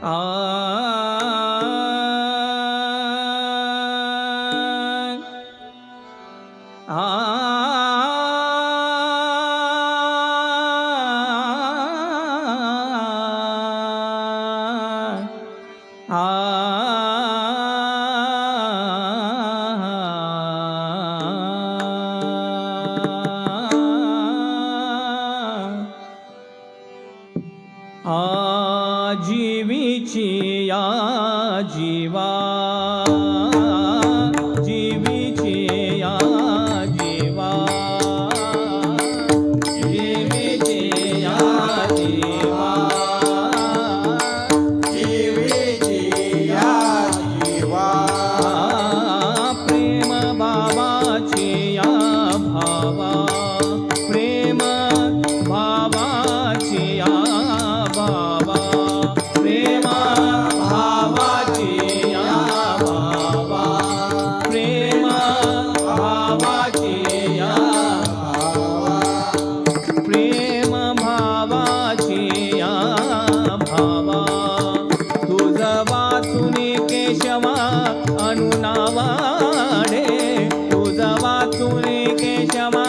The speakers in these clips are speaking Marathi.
아, 아, 아, 아. आजीविची या जीवा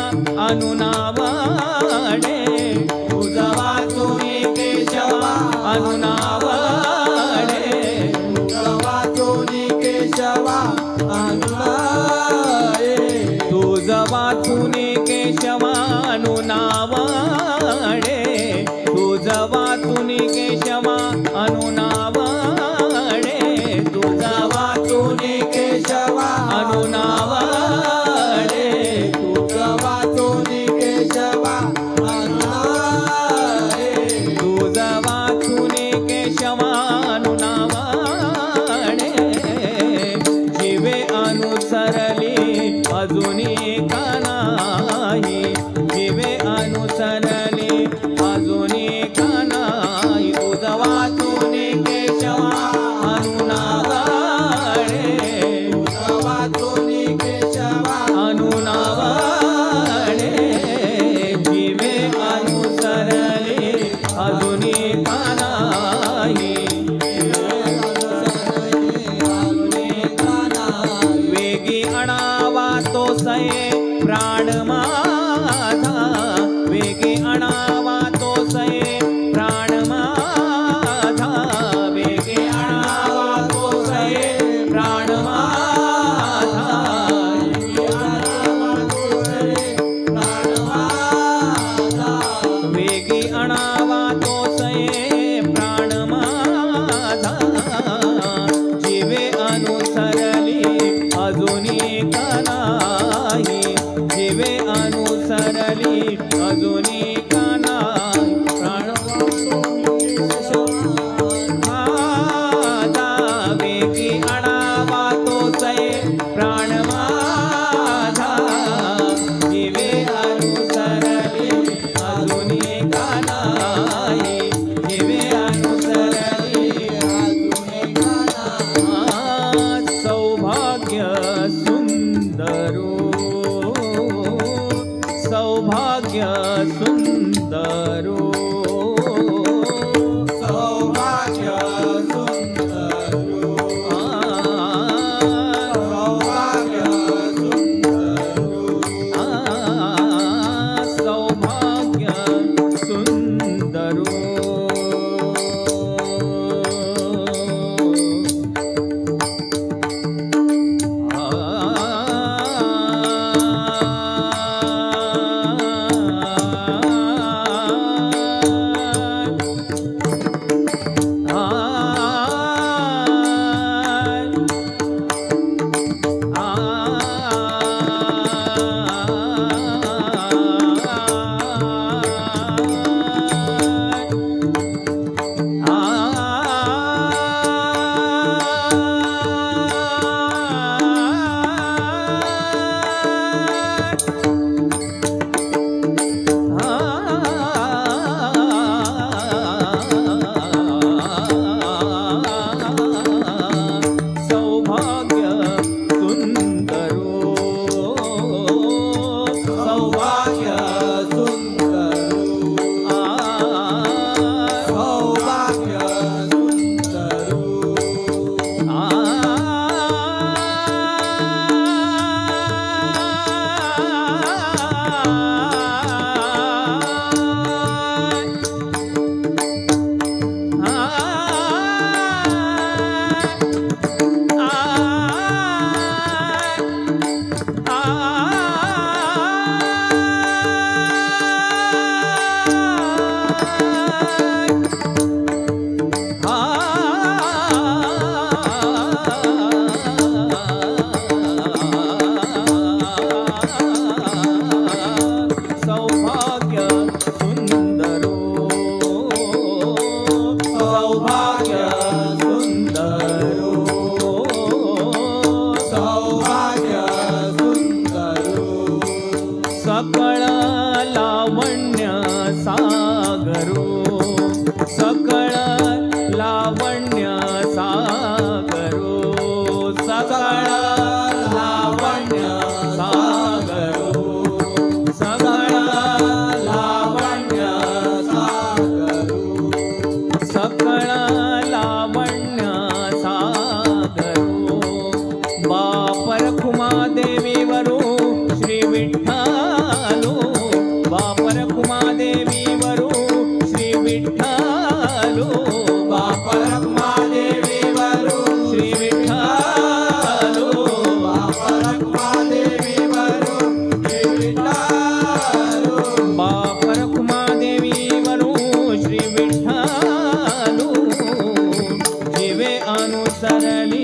अनुनावाडे। उजवा तुम्ही केशवा अनुनावाडे। उजवा तुम्ही केशवा अनुनाये तुजवा तुम्ही केशवा अनुनावा पडली अजूनही काना प्राणमा 再来。सरणी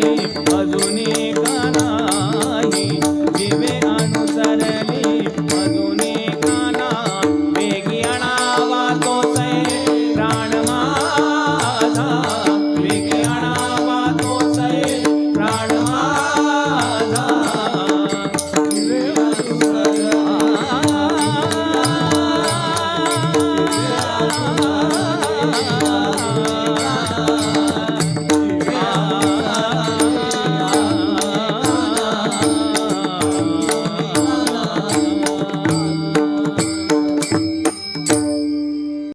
अजूनी